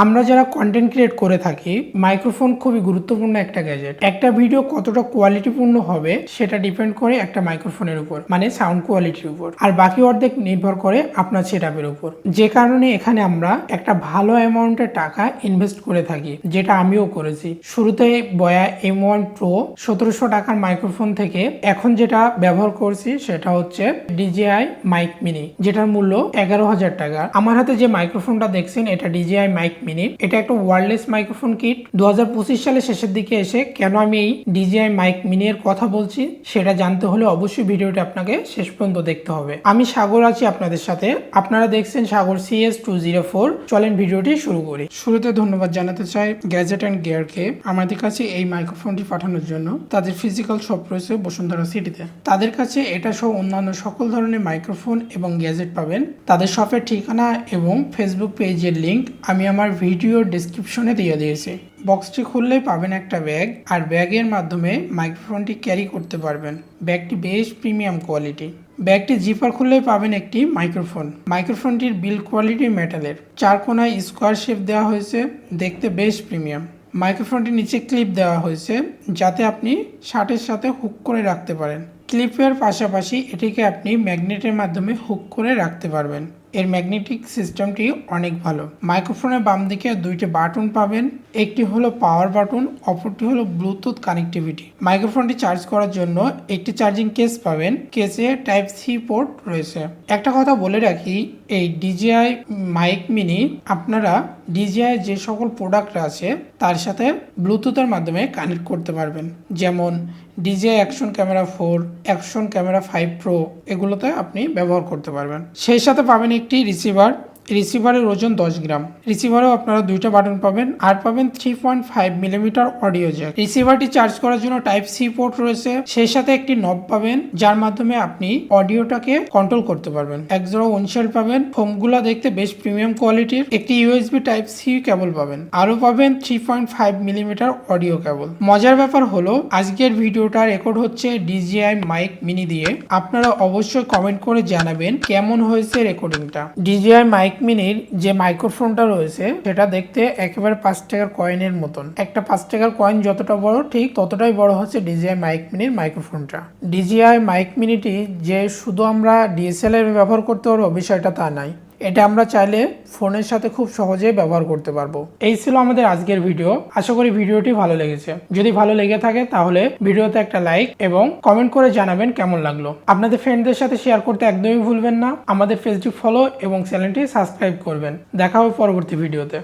আমরা যারা content create করে থাকি মাইক্রোফোন খুবই গুরুত্বপূর্ণ একটা গ্যাজেট একটা ভিডিও কতটা কোয়ালিটিপূর্ণ হবে, সেটা ডিপেন্ড করে একটা মাইক্রোফোনের উপর মানে সাউন্ড কোয়ালিটির উপর। আর বাকি অর্ধেক নির্ভর করে আপনার সেট উপর। যে কারণে এখানে আমরা একটা ভালো অ্যামাউন্টের টাকা ইনভেস্ট করে থাকি, যেটা আমিও করেছি। শুরুতে বয়া এম ওয়ান প্রো সতেরোশো টাকার মাইক্রোফোন থেকে এখন যেটা ব্যবহার করছি, সেটা হচ্ছে ডিজিআই মাইক মিনি যেটার মূল্য এগারো হাজার টাকা। আমার হাতে যে মাইক্রোফোনটা দেখছেন, এটা ডিজিআই মাইক মিনি এটা একটা ওয়ারলেস মাইক্রোফোন কিট দু হাজার পঁচিশ সালের শেষের দিকে এসে কেন আমি এই ডিজিআই মাইক মিনি এর কথা বলছি, সেটা জানতে হলে অবশ্যই ভিডিওটা আপনাকে শেষ পর্যন্ত দেখতে হবে। আমি সাগর আছি আপনাদের সাথে। আপনারা দেখছেন Sagar CS two zero four চলেন ভিডিওটি শুরু করি। শুরুতে ধন্যবাদ জানাতে চাই গ্যাজেট অ্যান্ড গিয়ারকে আমাদের কাছে এই মাইক্রোফোনটি পাঠানোর জন্য। তাদের ফিজিক্যাল শপ রয়েছে বসুন্ধরা সিটিতে তাদের কাছে এটা সহ অন্যান্য সকল ধরনের মাইক্রোফোন এবং গ্যাজেট পাবেন। তাদের শপের ঠিকানা এবং ফেসবুক পেজের লিঙ্ক আমি আমার ভিডিও ডিসক্রিপশনে দিয়ে দিয়েছি। বক্সটি খুললেই পাবেন একটা ব্যাগ, আর ব্যাগের মাধ্যমে মাইক্রোফোনটি ক্যারি করতে পারবেন। ব্যাগটি বেশ প্রিমিয়াম কোয়ালিটি। ব্যাগটি জিপার খুললেই পাবেন একটি মাইক্রোফোন। মাইক্রোফোনটির বিল কোয়ালিটি মেটালের। চার কোনায় স্কোয়ার শেপ দেওয়া হয়েছে, দেখতে বেশ প্রিমিয়াম। মাইক্রোফোনটির নিচে ক্লিপ দেওয়া হয়েছে, যাতে আপনি শার্টের সাথে হুক করে রাখতে পারেন। ক্লিপের পাশাপাশি এটিকে আপনি ম্যাগনেটের মাধ্যমে হুক করে রাখতে পারবেন। এর ম্যাগনেটিক সিস্টেমটি অনেক ভালো। মাইক্রোফোনের বাম দিকে দুইটি বাটন পাবেন, একটি হলো পাওয়ার বাটন, অপরটি হলো ব্লুটুথ কানেক্টিভিটি। মাইক্রোফোনটি চার্জ করার জন্য একটি চার্জিং কেস পাবেন, কেসে টাইপ সি পোর্ট রয়েছে। একটা কথা বলে রাখি, এই ডিজিআই মাইক মিনি আপনারা ডিজিআই যে সকল প্রোডাক্ট আছে, তার সাথে ব্লুটুথের মাধ্যমে কানেক্ট করতে পারবেন। যেমন DJI action camera four action camera five pro এগুলোতে আপনি ব্যবহার করতে পারবেন। সেই সাথে পাবেন একটি রিসিভার রিসিভারের ওজন দশ গ্রাম। রিসিভারেও আপনারা দুইটা বাটন পাবেন আর পাবেন three point five millimetre audio jack রিসিভারটি charge করার জন্য টাইপ সি পোর্ট রয়েছে। সেই সাথে একটি নব পাবেন, যার মাধ্যমে আপনি অডিওটাকে কন্ট্রোল করতে পারবেন। এক জোড়া উনশেল পাবেন। ফোমগুলো দেখতে বেশ প্রিমিয়াম কোয়ালিটির একটি ইউএসবি টাইপ সি কেবল পাবেন। আরও পাবেন three point five millimetre audio cable মজার ব্যাপার হলো, আজকের ভিডিওটা রেকর্ড হচ্ছে ডিজিআই মাইক মিনি দিয়ে। আপনারা অবশ্যই কমেন্ট করে জানাবেন কেমন হয়েছে রেকর্ডিংটা ডিজিআই মাইক মিনির যে মাইক্রোফোনটা রয়েছে, সেটা দেখতে একেবারে পাঁচ টাকার কয়েনের মতন। একটা পাঁচ টাকার কয়েন যতটা বড়, ঠিক ততটাই বড় হচ্ছে ডিজিআই মাইক মিনির মাইক্রোফোনটা। ডিজিআই মাইক মিনিটি যে শুধু আমরা ডিএসএলআর ব্যবহার করতে পারব, বিষয়টা তা নাই। এটা আমরা চাইলে ফোনের সাথে খুব সহজে ব্যবহার করতে পারব। এই ছিল আমাদের আজকের ভিডিও। আশা করি ভিডিওটি ভালো লেগেছে। যদি ভালো লেগে থাকে তাহলে ভিডিওতে একটা লাইক এবং কমেন্ট করে জানাবেন কেমন লাগল। আপনাদের ফ্রেন্ডদের সাথে শেয়ার করতে একদমই ভুলবেন না। আমাদের ফেসবুক ফলো এবং চ্যানেলটি সাবস্ক্রাইব করবেন। দেখা হবে পরবর্তী ভিডিওতে।